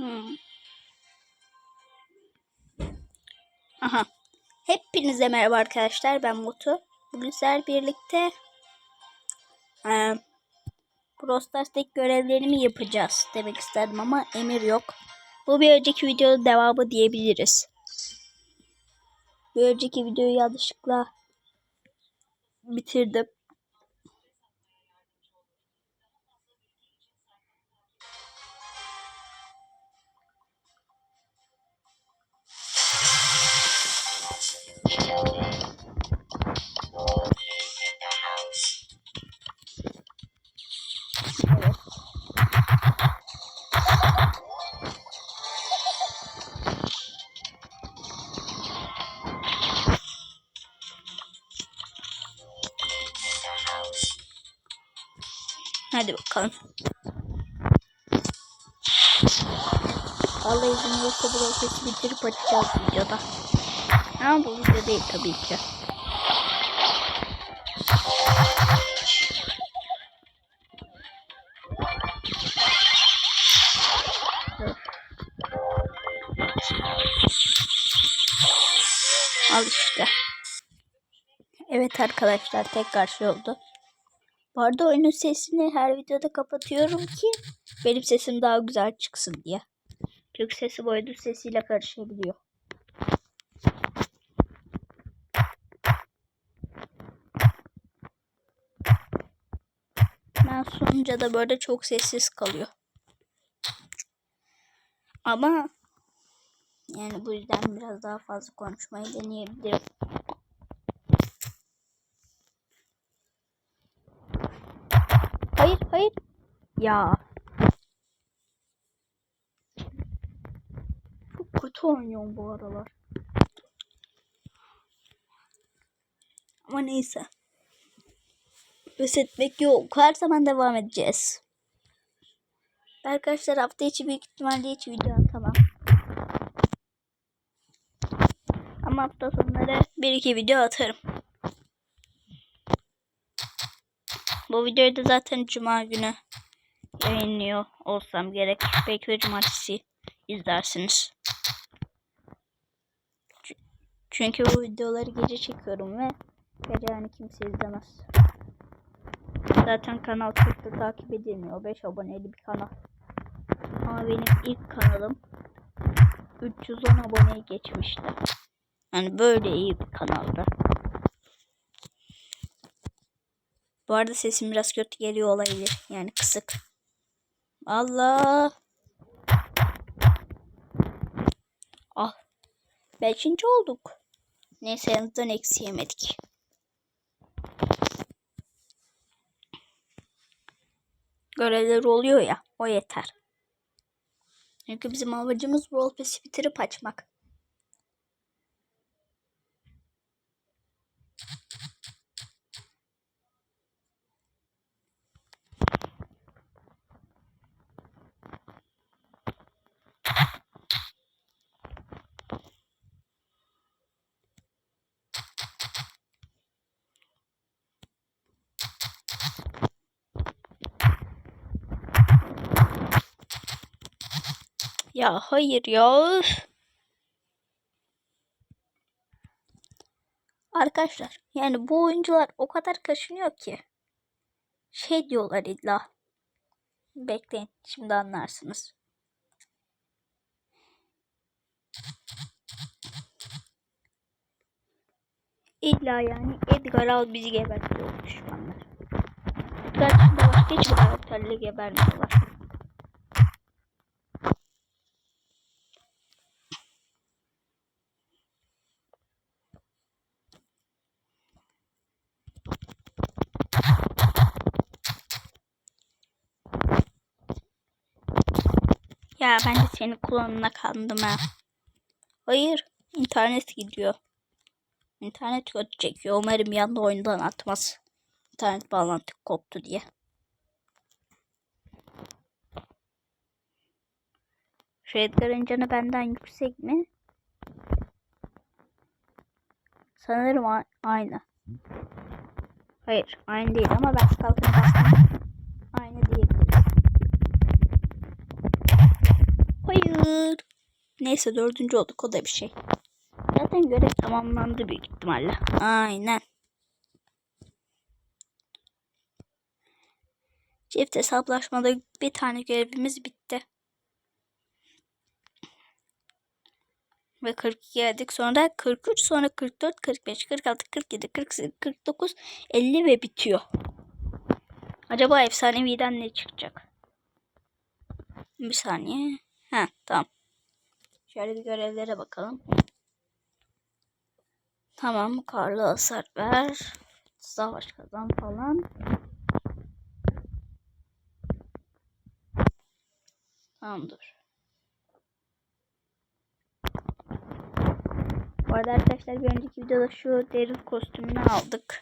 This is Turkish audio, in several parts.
Hmm. Aha. Hepinize merhaba arkadaşlar. Ben Mutu. Bugün sizlerle birlikte e, Brawl Stars'taki görevlerimi yapacağız demek isterdim ama emir yok. Bu bir önceki videonun devamı diyebiliriz. Bir önceki videoyu yanlışlıkla bitirdim. Hadi bakalım. Vallahi izin yoksa bu roketi bitirip açacağız videoda. Ama bu video değil tabii ki. Al işte. Evet arkadaşlar tekrar şey oldu. Bu arada oyunun sesini her videoda kapatıyorum ki benim sesim daha güzel çıksın diye. Çünkü sesim oyunun sesiyle karışabiliyor. Ben sununca da böyle çok sessiz kalıyor. Ama yani bu yüzden biraz daha fazla konuşmayı deneyebilirim. Hayır hayır. Ya. Çok kötü oynuyorum bu aralar. Ama neyse. Pes etmek yok. Her zaman devam edeceğiz. Arkadaşlar hafta içi büyük ihtimalle hiç video atamam. Ama hafta sonları bir iki video atarım. Bu videoyu da zaten cuma günü yayınlıyor olsam gerek. Belki de izlersiniz. Çünkü bu videoları gece çekiyorum ve gece yani kimse izlemez. Zaten kanal çok da takip edilmiyor. 5 aboneli bir kanal. Ama benim ilk kanalım 310 aboneyi geçmişti. Yani böyle iyi bir kanaldı. Bu arada sesim biraz kötü geliyor olabilir. Yani kısık. Allah. Ah. Beşinci olduk. Neyse yanından eksi yemedik. Görevler oluyor ya. O yeter. Çünkü bizim amacımız Brawl Pass'i bitirip açmak. Ya hayır ya. Arkadaşlar yani bu oyuncular o kadar kaşınıyor ki. Şey diyorlar illa. Bekleyin şimdi anlarsınız. İlla yani Edgar al bizi gebert diyor düşmanlar. Edgar dışında başka hiçbir karakterle gebermiyorlar. Ya ben de senin kulağına kandım ha. Hayır. internet gidiyor. İnternet kötü çekiyor. Umarım yanda oyundan atmaz. İnternet bağlantı koptu diye. Edgar'ın canı benden yüksek mi? Sanırım aynı. Hayır aynı değil ama ben kalkın. Aynı diyebiliriz. Hayır. Neyse dördüncü olduk o da bir şey. Zaten görev tamamlandı büyük ihtimalle. Aynen. Çift hesaplaşmada bir tane görevimiz bitti. Ve 42 geldik. Sonra da 43, sonra 44, 45, 46, 47, 48, 49, 50 ve bitiyor. Acaba efsaneviden ne çıkacak? Bir saniye. Ha tamam. Şöyle bir görevlere bakalım. Tamam. Karlı hasar ver. Savaş kazan falan. Tamam dur. Bu arada arkadaşlar bir önceki videoda şu deri kostümünü aldık.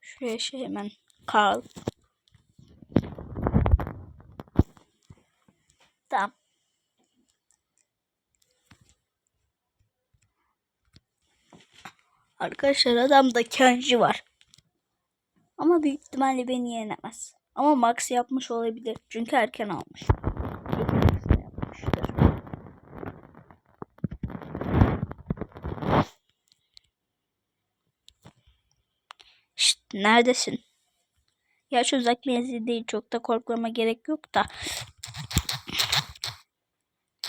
Şuraya şey hemen Karl. Tamam. Arkadaşlar adamda Kenji var. Ama büyük ihtimalle beni yenemez. Ama Max yapmış olabilir. Çünkü erken almış. Şşt, neredesin? Gerçi uzak menzil değil. Çok da korkmama gerek yok da.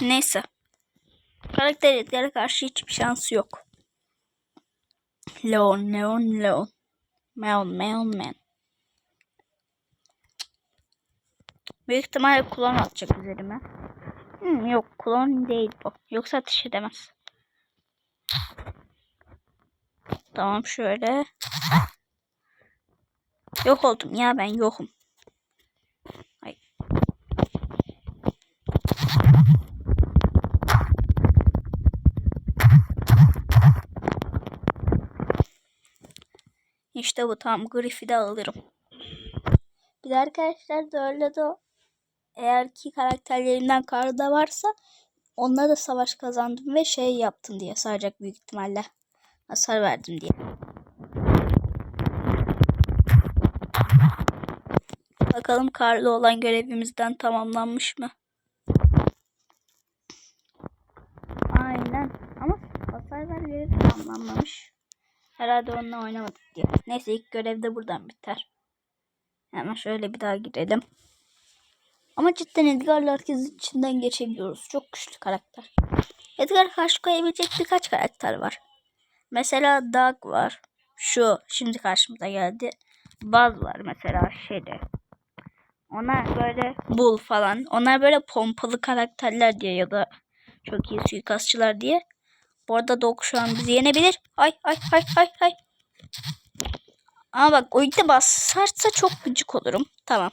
Neyse. Karakter etlere karşı hiçbir şansı yok. Leon, Leon, Leon. Meon, Meon, Man. Büyük ihtimalle klon atacak üzerime. Hmm, yok klon değil bu. Yoksa ateş edemez. Tamam şöyle. Yok oldum ya ben yokum. İşte bu tam Griff'i de alırım. Bir de arkadaşlar da öyle de eğer ki karakterlerimden karda varsa onunla da savaş kazandım ve şey yaptım diye saracak büyük ihtimalle. Hasar verdim diye. Bakalım karlı olan görevimizden tamamlanmış mı? Aynen. Ama hasar ver görevi tamamlanmamış. Herhalde onunla oynamadık diye. Neyse ilk görev de buradan biter. Hemen şöyle bir daha girelim. Ama cidden Edgar'la herkesin içinden geçebiliyoruz. Çok güçlü karakter. Edgar karşı koyabilecek birkaç karakter var. Mesela Doug var. Şu şimdi karşımıza geldi. Buzz var mesela şeyde. Onlar böyle Bull falan. Onlar böyle pompalı karakterler diye ya da çok iyi suikastçılar diye. Bu arada Dog şu an bizi yenebilir. Ay ay ay ay ay. Ama bak o ilk basarsa çok gıcık olurum. Tamam.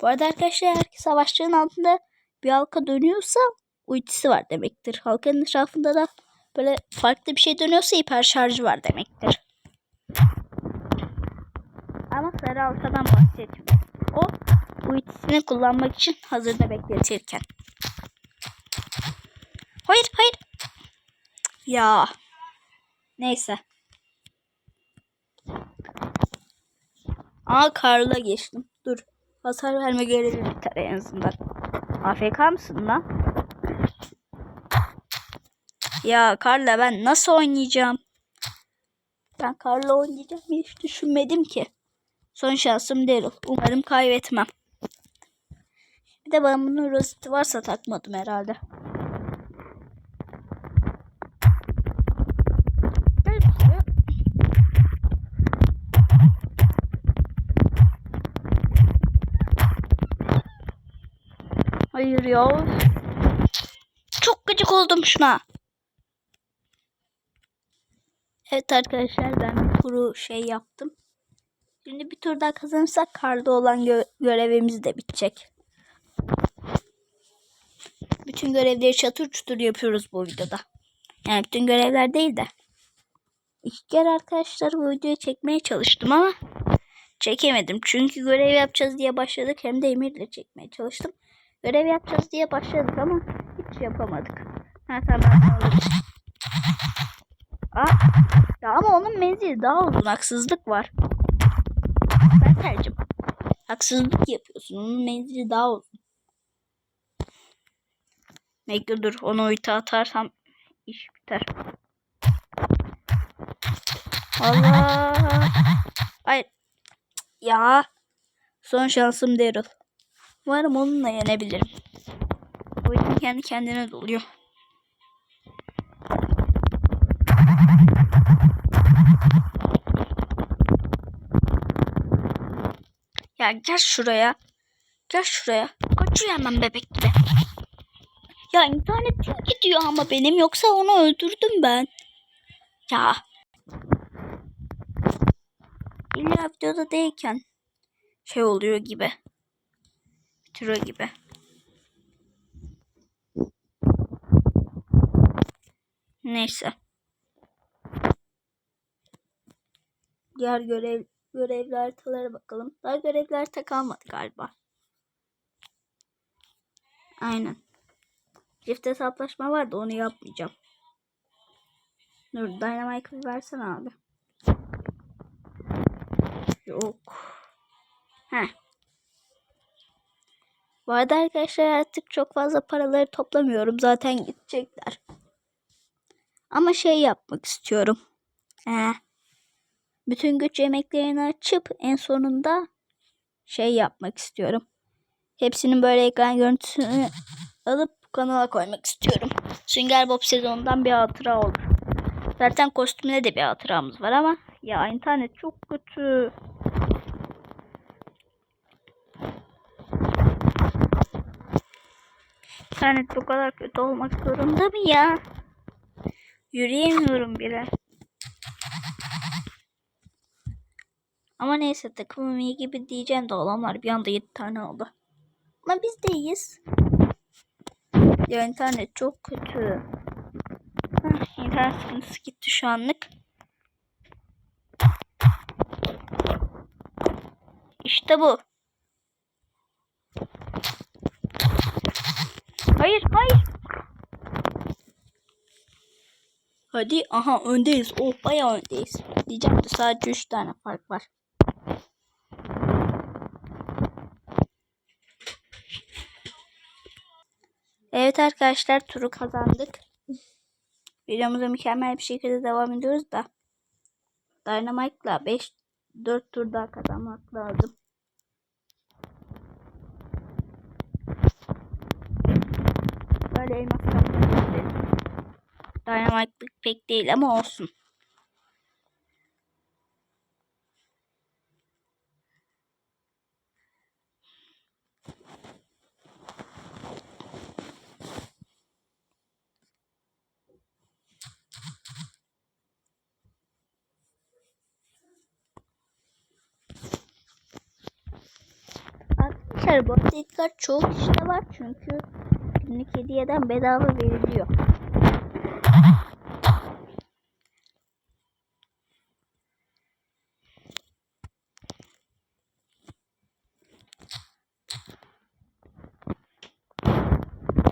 Bu arada arkadaşlar eğer ki savaşçının altında bir halka dönüyorsa ultisi var demektir. Halkanın etrafında da böyle farklı bir şey dönüyorsa hiper şarjı var demektir. Ama sarı halkadan bahsetmiyorum. O ultisini kullanmak için hazırda bekletirken. Hayır hayır. Ya. Neyse. Aa Karl'a geçtim. Dur. Hasar verme görevi biter en azından. AFK mısın lan? Ya Karl'la ben nasıl oynayacağım? Ben Karl'la oynayacağım hiç düşünmedim ki. Son şansım Daryl. Umarım kaybetmem. Bir de ben bunun rozeti varsa takmadım herhalde. Hayır ya. Çok gıcık oldum şuna. Evet arkadaşlar ben turu şey yaptım. Şimdi bir tur daha kazanırsak karda olan gö görevimiz de bitecek. Bütün görevleri çatır çutur yapıyoruz bu videoda. Yani bütün görevler değil de. İki kere arkadaşlar bu videoyu çekmeye çalıştım ama çekemedim. Çünkü görev yapacağız diye başladık. Hem de Emir'le çekmeye çalıştım. Görev yapacağız diye başladık ama hiç yapamadık. Ha tamam. Aa, ya ama onun menzili daha uzun. Haksızlık var. Ben tercim. Haksızlık yapıyorsun. Onun menzili daha uzun. Bekle dur. Onu uyta atarsam iş biter. Allah. Hayır. Ya. Son şansım Daryl. Umarım onunla yenebilirim. Oyun kendi kendine doluyor. Ya gel şuraya. Gel şuraya. Kaçıyor hemen bebek gibi. Ya internetim gidiyor ama benim yoksa onu öldürdüm ben. Ya. İlla videoda değilken şey oluyor gibi. Bitiriyor gibi. Neyse. Diğer görev görevli haritalara bakalım. Daha görevli harita kalmadı galiba. Aynen. Çift hesaplaşma vardı onu yapmayacağım. Dur Dynamite'ı versene abi. Yok. Heh. Bu arada arkadaşlar artık çok fazla paraları toplamıyorum. Zaten gidecekler. Ama şey yapmak istiyorum. Ee, bütün güç yemeklerini açıp en sonunda şey yapmak istiyorum. Hepsinin böyle ekran görüntüsünü alıp kanala koymak istiyorum. Sünger Bob sezonundan bir hatıra olur. Zaten kostümde de bir hatıramız var ama ya internet çok kötü. İnternet bu kadar kötü olmak zorunda mı ya? Yürüyemiyorum bile. Ama neyse takımım iyi gibi diyeceğim de olanlar bir anda 7 tane oldu. Ama biz de iyiyiz. Ya internet çok kötü. Heh, internet sıkıntısı gitti şu anlık. İşte bu. Hayır, hayır. Hadi, aha öndeyiz. Oh, bayağı öndeyiz. Diyeceğim de sadece 3 tane fark var. Evet arkadaşlar turu kazandık. Videomuza mükemmel bir şekilde devam ediyoruz da. Dynamite'la 5 4 tur daha kazanmak lazım. Böyle elmas kapmak Dynamite'lık pek değil ama olsun. Arkadaşlar bu çok işte var çünkü günlük hediyeden bedava veriliyor.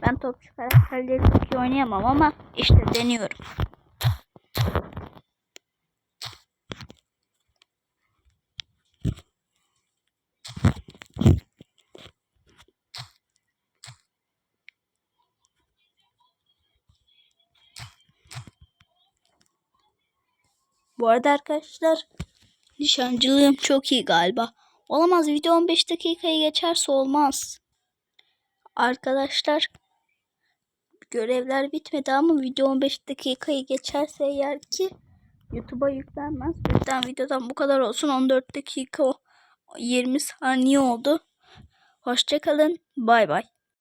Ben topçu karakterleri çok iyi oynayamam ama işte deniyorum. Bu arada arkadaşlar nişancılığım çok iyi galiba. Olamaz video 15 dakikayı geçerse olmaz. Arkadaşlar görevler bitmedi ama video 15 dakikayı geçerse eğer ki YouTube'a yüklenmez. O videodan bu kadar olsun. 14 dakika 20 saniye oldu. Hoşçakalın. Bay bay.